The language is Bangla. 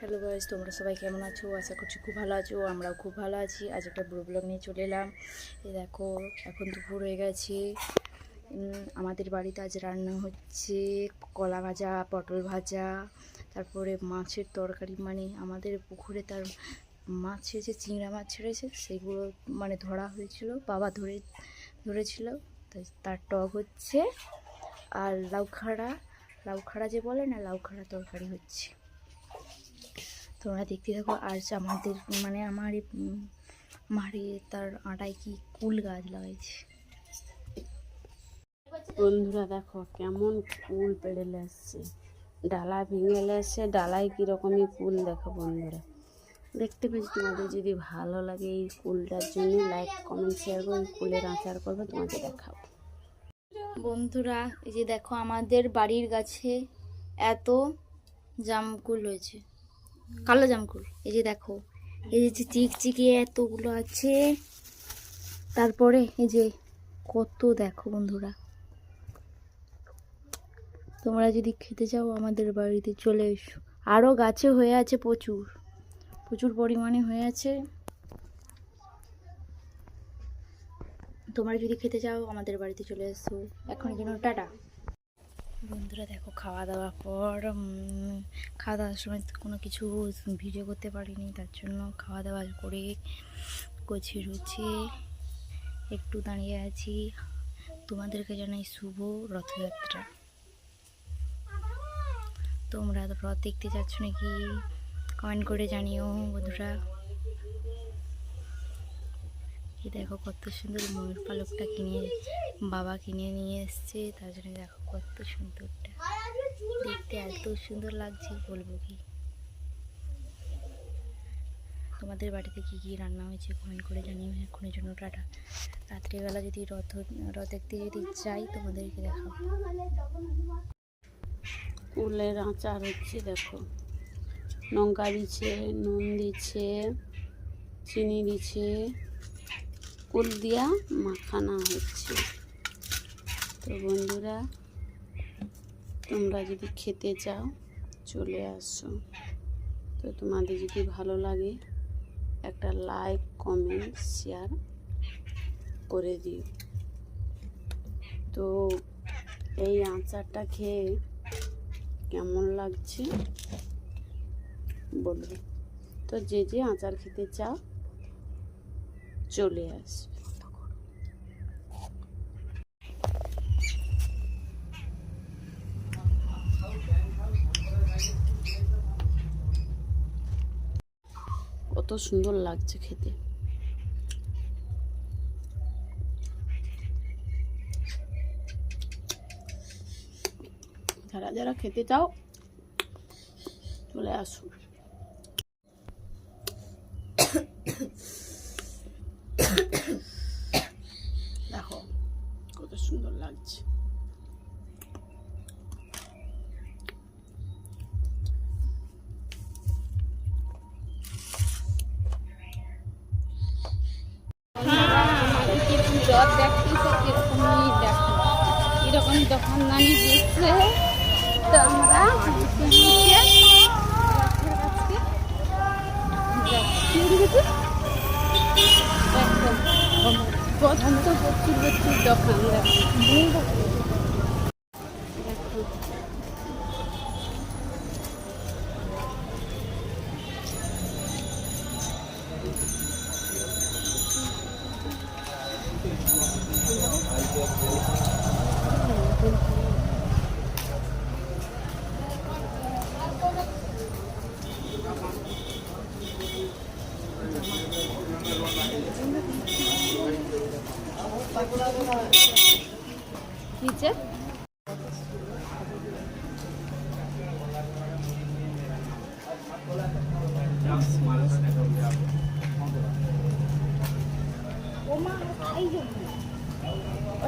হ্যালো গাইজ তোমরা সবাই কেমন আছো? আশা করছি খুব ভালো আছো, আমরাও খুব ভালো আছি। আজ একটা ব্লগ ব্লগ নিয়ে চলে এলাম। এই দেখো, এখন দুপুর হয়ে গেছে। আমাদের বাড়িতে আজ রান্না হচ্ছে কলা ভাজা, পটল ভাজা, তারপরে মাছের তরকারি। মানে আমাদের পুকুরে তার মাছ ছেড়েছে চিংড়া মাছ ছেড়েছে, সেগুলো মানে ধরা হয়েছিল, বাবা ধরে, ধরেছিল তার টক হচ্ছে। আর লাউখাড়া লাউখাড়া যে বলে না লাউখাড়া তরকারি হচ্ছে। তোমরা দেখতে থাকো। আর আমাদের মানে আমার মারে তার আটায় কি কুল গাছ লাগাইছে। বন্ধুরা দেখো কেমন কুল পেড়ে আসছে ডালা ভেঙে আসছে ডালায় কীরকমই কুল দেখো বন্ধুরা। দেখতে পেয়েছি তোমাদের যদি ভালো লাগে এই কুলটার জন্য লাইক কমেন্ট শেয়ার করে। কুলের আচার করবে তোমাকে দেখাবো। বন্ধুরা এই যে দেখো আমাদের বাড়ির গাছে এত জামকুল হয়েছে। কালো জামকুল এই যে দেখো, এই যে চিকচিকে এতগুলো আছে। তারপরে এই যে কত দেখো বন্ধুরা। তোমরা যদি খেতে চাও আমাদের বাড়িতে চলে এসো। আরও গাছে হয়ে আছে প্রচুর। প্রচুর পরিমাণে হয়ে আছে। তোমরা যদি খেতে চাও আমাদের বাড়িতে চলে এসো। এখন জন্য টাটা। বন্ধুরা দেখো, খাওয়া দাওয়ার পর খাওয়া দাওয়ার সময় কোনো কিছু ভিডিও করতে পারিনি, তার জন্য খাওয়া দাওয়া করে কচি রুচি একটু দাঁড়িয়ে আছি। তোমাদেরকে জানাই শুভ রথযাত্রা। তোমরা রথ দেখতে যাচ্ছ নাকি? কমেন্ট করে জানিও বন্ধুরা। এই দেখো কত সুন্দর ময়ূর পালকটা কিনে, বাবা কিনে নিয়ে এসছে, তার জন্য দেখো কত সুন্দরটা। দেখতে এত সুন্দর লাগছে, বলব কি? তোমাদের বাড়িতে কি কি রান্না হয়েছে কমেন্ট করে জানিও, এখনের জন্য টাটা। রাত্রিবেলা যদি রথ রথ দেখতে যদি যাই, তোমাদেরকে দেখাবো। কুলের আচার হচ্ছে, দেখো। লঙ্কা দিচ্ছে, নুন দিচ্ছে, চিনি দিচ্ছে। কুল দিয়া মাখানা হচ্ছে। তো বন্ধুরা, তোমরা যদি খেতে চাও, চলে আসো। তো তোমাদের যদি ভালো লাগে, একটা লাইক, কমেন্ট, শেয়ার করে দিও। তো এই আচারটা খেয়ে কেমন লাগছে? বলবে তো যে যে আচার খেতে চাও চলে আসবে কত সুন্দর লাগছে খেতে। যারা যারা খেতে চাও চলে আসো। জব দেখতেছে, কিরকমই দেখো। কীরকম দোকানদানি দিচ্ছে তো আমরা প্রথম তো প্রচুর প্রচুর দোকান দেখো। নিচে? ও